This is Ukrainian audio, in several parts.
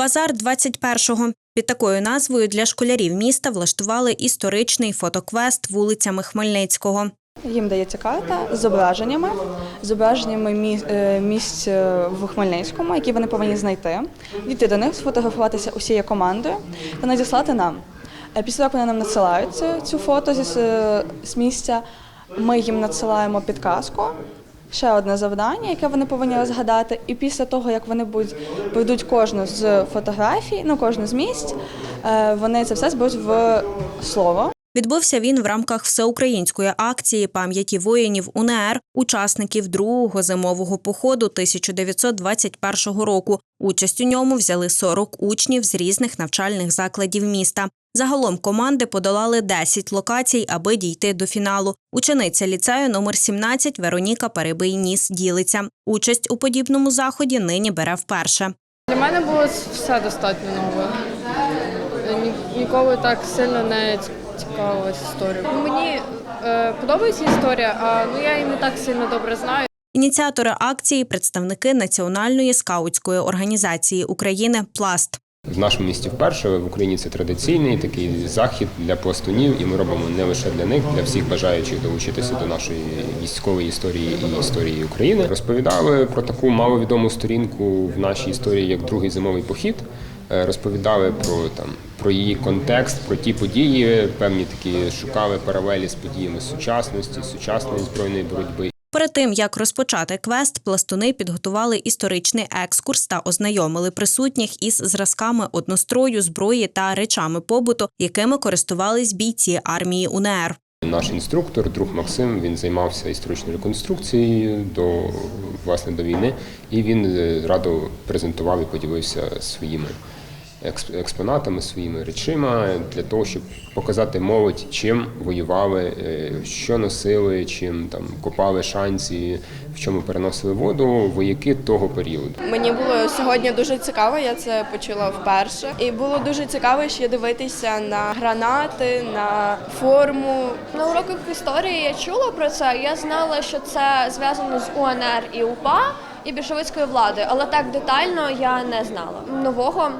Базар 21-го. Під такою назвою для школярів міста влаштували історичний фотоквест вулицями Хмельницького. Їм дається карта з зображеннями, зображеннями е, місць е, в Хмельницькому, які вони повинні знайти, дійти до них, сфотографуватися усією командою та надіслати нам. Е, Після того, коли вони нам надсилають цю фото з місця, ми їм надсилаємо підказку. Ще одне завдання, яке вони повинні розгадати, і після того, як вони будуть пройдуть кожну з фотографій, ну кожну з місць, е, вони це все зберуть в слово. Відбувся він в рамках всеукраїнської акції пам'яті воїнів УНР, учасників другого зимового походу 1921 року. Участь у ньому взяли 40 учнів з різних навчальних закладів міста. Загалом команди подолали 10 локацій, аби дійти до фіналу. Учениця ліцею номер 17 Вероніка Перебий-Ніс ділиться. Участь у подібному заході нині бере вперше. Для мене було все достатньо нове. Ні- ніколи так сильно не ц- цікавилась історією. Мені е, подобається історія, а ну я її не так сильно добре знаю. Ініціатори акції представники Національної скаутської організації України Пласт. В нашому місті вперше в Україні це традиційний такий захід для пластунів, і ми робимо не лише для них, для всіх бажаючих долучитися до нашої військової історії і історії України. Розповідали про таку маловідому сторінку в нашій історії, як другий зимовий похід. Е, Розповідали про там про її контекст, про ті події, певні такі шукали паралелі з подіями сучасності, сучасної збройної боротьби. Перед тим як розпочати квест, пластуни підготували історичний екскурс та ознайомили присутніх із зразками однострою, зброї та речами побуту, якими користувались бійці армії УНР. Наш інструктор, друг Максим, він займався історичною реконструкцією до власне до війни, і він е, радо презентував і поділився своїми експонатами, своїми речима для того, щоб показати молодь, чим воювали, е, що носили, чим там копали шанці, в чому переносили воду вояки того періоду. Мені було сьогодні дуже цікаво, я це почула вперше. І було дуже цікаво ще дивитися на гранати, на форму. На уроках історії я чула про це. Я знала, що це зв'язано з УНР і УПА і більшовицькою владою, але так детально я не знала. Нового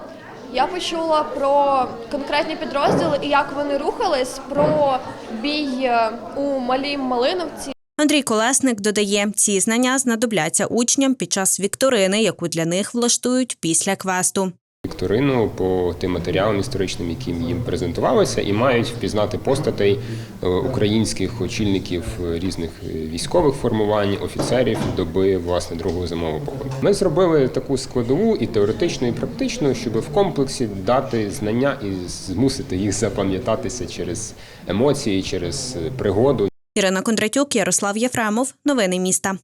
я почула про конкретні підрозділи і як вони рухались, про бій е, у малій Малиновці. Андрій Колесник додає, ці знання знадобляться учням під час вікторини, яку для них влаштують після квесту. Вікторину по тим матеріалам історичним, яким їм презентувалося, і мають впізнати постатей е, українських очільників е, різних е, військових формувань, офіцерів доби власне другого зимового походу. Ми зробили таку складову і теоретичну, і практичну, щоб в комплексі дати знання і змусити їх запам'ятатися через емоції, через пригоду. Ірина Кондратюк, Ярослав Єфремов. Новини міста.